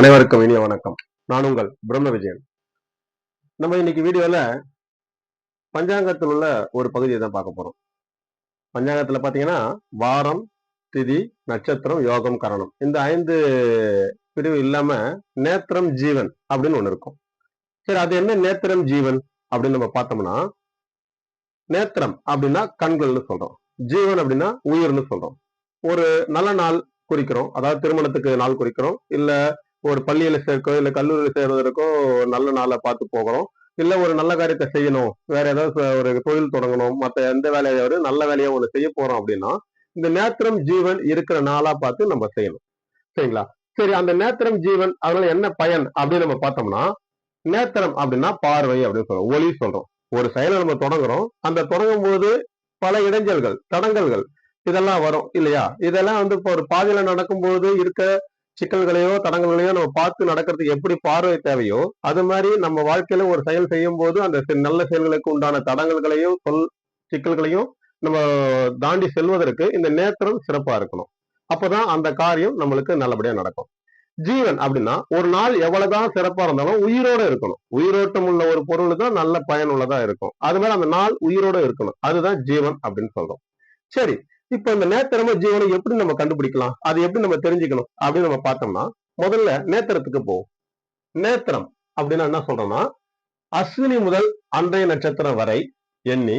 அனைவருக்கும் இனிய வணக்கம். நான் உங்கள் பிரம்ம விஜயன் நம்ம இன்னைக்கு வீடியோல பஞ்சாங்கத்தில் உள்ள ஒரு பகுதியை தான் பார்க்க போறோம். பஞ்சாங்கத்துல பாத்தீங்கன்னா வாரம் திதி நட்சத்திரம் யோகம் கரணம். இந்த ஐந்து பிரிவு இல்லாம நேத்திரம் ஜீவன் அப்படின்னு ஒண்ணு இருக்கும். சரி அது என்ன நேத்திரம் ஜீவன் அப்படின்னு நம்ம பார்த்தோம்னா நேத்திரம் அப்படின்னா கண்கள்னு சொல்றோம். ஜீவன் அப்படின்னா உயிர்னு சொல்றோம். ஒரு நல்ல நாள் குறிக்கிறோம். அதாவது திருமணத்துக்கு நாள் குறிக்கிறோம். இல்ல ஒரு பள்ளியில சேர்க்கோ இல்ல கல்லூரியில சேர்வதற்கோ நல்ல நாளை பார்த்து போகிறோம் இல்ல ஒரு நல்ல காரியத்தை செய்யணும். வேற ஏதாவது ஒரு தொழில் தொடங்கணும். மத்த எந்த வேலையாவது நல்ல வேலையை ஒண்ணு செய்ய போறோம் அப்படின்னா இந்த நேத்திரம் ஜீவன் இருக்கிற நாளா பார்த்து நம்ம செய்யணும். சரிங்களா? சரி அந்த நேத்திரம் ஜீவன் அதனால என்ன பயன் அப்படின்னு நம்ம பார்த்தோம்னா நேத்திரம் அப்படின்னா பார்வை அப்படின்னு சொல்றோம். ஒளி சொல்றோம். ஒரு செயலை நம்ம தொடங்குறோம். அந்த தொடங்கும் போது பல இடைஞ்சல்கள் தடங்கல்கள் இதெல்லாம் வரும் இல்லையா? இதெல்லாம் வந்து இப்போ ஒரு பாதையில நடக்கும்போது இருக்க சிக்கல்களையோ தடங்கல்களையோ நம்ம பார்த்து நடக்கிறதுக்கு எப்படி பார்வை தேவையோ அது மாதிரி நம்ம வாழ்க்கையில ஒரு செயல் செய்யும் போது அந்த நல்ல செயல்களுக்கு உண்டான தடங்கல்களையும் சொல் சிக்கல்களையும் நம்ம தாண்டி செல்வதற்கு இந்த நேத்திரம் சிறப்பா இருக்கணும். அப்பதான் அந்த காரியம் நம்மளுக்கு நல்லபடியா நடக்கும். ஜீவன் அப்படின்னா ஒரு நாள் எவ்வளவுதான் சிறப்பா இருந்தாலும் உயிரோட இருக்கணும். உயிரோட்டம் உள்ள ஒரு பொருள் தான் நல்ல பயனுள்ளதா இருக்கும். அது மாதிரி அந்த நாள் உயிரோட இருக்கணும். அதுதான் ஜீவன் அப்படின்னு சொல்றோம். சரி இப்ப இந்த நேத்திரமா ஜீவனை எப்படி நம்ம கண்டுபிடிக்கலாம்? அது எப்படி நம்ம தெரிஞ்சுக்கணும்? அப்படின்னு நம்ம பார்த்தோம்னா முதல்ல நேத்திரத்துக்கு போவோம். நேத்திரம் அப்படின்னா என்ன சொல்றோம்னா அஸ்வினி முதல் அன்றைய நட்சத்திரம் வரை எண்ணி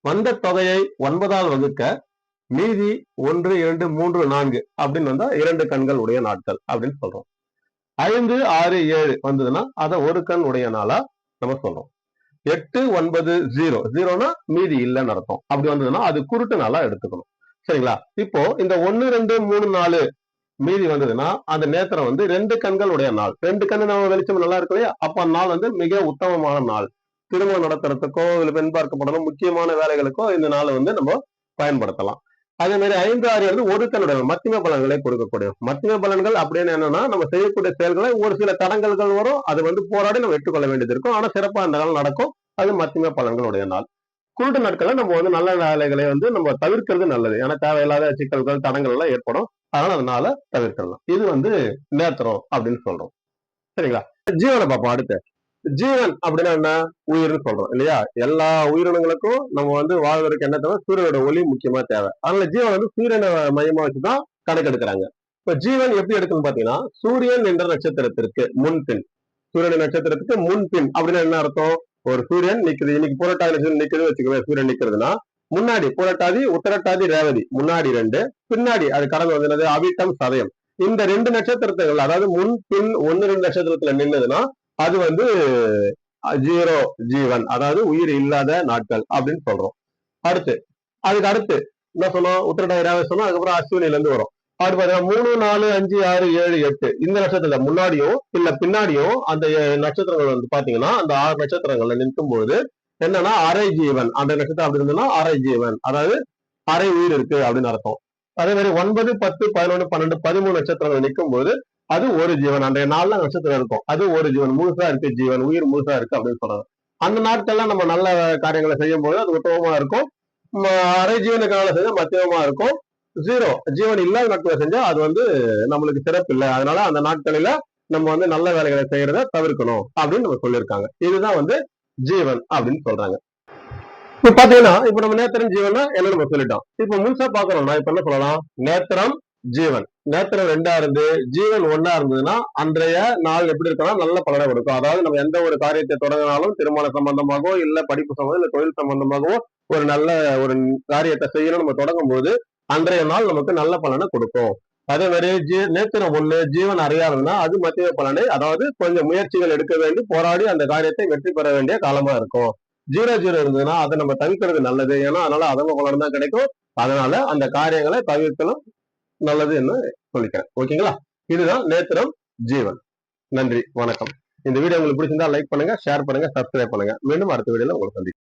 வந்த தொகையை ஒன்பதால் வகுக்க மீதி ஒன்று இரண்டு மூன்று நான்கு அப்படின்னு வந்தா இரண்டு கண்கள் உடைய நாட்கள் அப்படின்னு சொல்றோம். ஐந்து ஆறு ஏழு வந்ததுன்னா அதை ஒரு கண் உடைய நாளா நம்ம சொல்றோம். எட்டு ஒன்பது ஜீரோ ஜீரோனா மீதி இல்லைன்னு அர்த்தம். அப்படி வந்ததுன்னா அது குருட்டு நாளா எடுத்துக்கணும். சரிங்களா? இப்போ இந்த ஒன்னு ரெண்டு மூணு நாலு மீதி வந்ததுன்னா அந்த நேத்திரம் வந்து ரெண்டு கண்கள் உடைய நாள். ரெண்டு கண்ணு நம்ம வெளிச்சம் நல்லா இருக்கு இல்லையா? அப்ப நாள் வந்து மிக உத்தமமான நாள். திருமணம் நடத்துறதுக்கோ இல்ல பெண் பார்க்கப்படணும் முக்கியமான வேலைகளுக்கோ இந்த நாளை வந்து நம்ம பயன்படுத்தலாம். அதே மாதிரி ஐந்து ஆறு வந்து ஒரு மத்திய பலன்களை கொடுக்கக்கூடிய. மத்தியம பலன்கள் அப்படின்னு என்னன்னா நம்ம செய்யக்கூடிய செயல்களை ஒரு சில தடங்கல்கள் வரும். அது வந்து போராடி நம்ம வெற்றுக்கொள்ள வேண்டியது இருக்கும். ஆனா சிறப்பா அந்த நாள் நடக்கும். அது மத்திய பலன்களுடைய நாள். குருட்டு நாட்கள்ல நம்ம வந்து நல்ல வேலைகளை வந்து நம்ம தவிர்க்கிறது நல்லது. ஏன்னா தேவையில்லாத சிக்கல்கள் தடங்கள் எல்லாம் ஏற்படும். அதனால அதனால தவிர்க்கலாம். இது வந்து நேத்திரம் அப்படின்னு சொல்றோம். சரிங்களா? ஜீவனை பார்ப்போம் அடுத்து. ஜீவன் அப்படின்னா என்ன? உயிர்னு சொல்றோம் இல்லையா? எல்லா உயிரினங்களுக்கும் நம்ம வந்து வாழ்வதற்கு என்ன தேவை? சூரியனோட ஒளி முக்கியமா தேவை. அதனால ஜீவன் வந்து சூரியனை மையமா வச்சுதான் கணக்கெடுக்கிறாங்க இப்ப ஜீவன் எப்படி எடுக்குன்னு பாத்தீங்கன்னா சூரியன் என்ற நட்சத்திரத்திற்கு முன்பின். சூரியன் நட்சத்திரத்துக்கு முன்பின் அப்படின்னா என்ன அர்த்தம்? ஒரு சூரியன் நிக்குது இன்னைக்கு புரட்டாதி நட்சத்திரம் நிக்குது வச்சுக்கோங்க சூரியன் நிக்கிறதுன்னா முன்னாடி புரட்டாதி உத்தரட்டாதி ரேவதி முன்னாடி ரெண்டு பின்னாடி அது கடந்து வந்தது அவிட்டம் சதயம். இந்த ரெண்டு நட்சத்திரத்துகள் அதாவது முன் பின் ஒன்னு ரெண்டு நட்சத்திரத்துல நின்னதுன்னா அது வந்து ஜீரோ ஜீவன் அதாவது உயிர் இல்லாத நாட்கள் அப்படின்னு சொல்றோம். அடுத்து அதுக்கு அடுத்து என்ன சொன்னோம்? உத்திரட்டாதி ரேவதி சொன்னோம் அதுக்கப்புறம் அஸ்வினில இருந்து வரும். அப்படி பாத்தீங்கன்னா மூணு நாலு அஞ்சு ஆறு ஏழு எட்டு. இந்த நட்சத்திரத்துல முன்னாடியும் இல்ல பின்னாடியும் அந்த நட்சத்திரங்கள் வந்து பாத்தீங்கன்னா அந்த ஆறு நட்சத்திரங்கள்ல நிற்கும் பொழுது என்னன்னா அரை ஜீவன். அந்த நட்சத்திரம் அப்படி இருந்ததுன்னா அரை ஜீவன். அதாவது அரை உயிர் இருக்கு அப்படின்னு அர்த்தம். அதே மாதிரி ஒன்பது பத்து பதினொன்று பன்னெண்டு பதிமூணு நட்சத்திரங்கள் நிற்கும் போது அது ஒரு ஜீவன். அன்றைய நாள்ல நட்சத்திரம் இருக்கும். அது ஒரு ஜீவன். முழுசா இருக்கு ஜீவன். உயிர் முழுசா இருக்கு அப்படின்னு சொல்றாங்க. அந்த நாட்கள்லாம் நம்ம நல்ல காரியங்களை செய்யும் போது அது உத்தமமா இருக்கும். அரை ஜீவனுக்கான செஞ்சா மத்தியமா இருக்கும். ஜீரோ. ஜீவன் இல்லாத நாட்களை செஞ்சா அது வந்து நம்மளுக்கு சிறப்பு இல்லை. அதனால அந்த நாட்களில நம்ம வந்து நல்ல வேலைகளை செய்யறத தவிர்க்கணும் அப்படின்னு நம்ம சொல்லியிருக்காங்க. இதுதான் வந்து ஜீவன் அப்படின்னு சொல்றாங்க. இப்ப பாத்தீங்கன்னா இப்ப நம்ம நேத்திரம் ஜீவன் என்ன நம்ம சொல்லிட்டோம்? இப்ப முழுசா பாக்குறோம்னா இப்ப என்ன சொல்லலாம்? நேத்திரம் ஜீவன். நேத்திரம் ரெண்டா இருந்து ஜீவன் ஒன்னா இருந்ததுன்னா அன்றைய நாள் எப்படி இருக்கணும் நல்ல பலனை கொடுக்கும். அதாவது நம்ம எந்த ஒரு காரியத்தை தொடங்கினாலும் திருமண சம்பந்தமாகவோ இல்ல படிப்பு சம்பந்தம் இல்ல தொழில் சம்பந்தமாகவோ ஒரு நல்ல ஒரு காரியத்தை செய்யணும். நம்ம தொடங்கும் போது அன்றைய நாள் நமக்கு நல்ல பலனை கொடுக்கும். அதே மாதிரி ஜீ நேத்திரம் ஒண்ணு ஜீவன் அறியாதுன்னா அது மத்திய பலனை அதாவது கொஞ்சம் முயற்சிகள் எடுக்க வேண்டி போராடி அந்த காரியத்தை வெற்றி பெற வேண்டிய காலமா இருக்கும். ஜீரோ ஜீரோ இருந்ததுன்னா அதை நம்ம தவிர்க்கிறது நல்லது. ஏன்னா அதனால அதவ பலன் தான் கிடைக்கும். அதனால அந்த காரியங்களை தவிர்க்கணும். நல்லது என்று சொல்லிக்கிறேன். ஓகேங்களா? இதுதான் நேத்திரம் ஜீவன். நன்றி. வணக்கம். இந்த வீடியோ உங்களுக்கு பிடிச்சிருந்தா லைக் பண்ணுங்க ஷேர் பண்ணுங்க சப்ஸ்கிரைப் பண்ணுங்க. மீண்டும் அடுத்த வீடியோல உங்களுக்கு சந்திக்கும்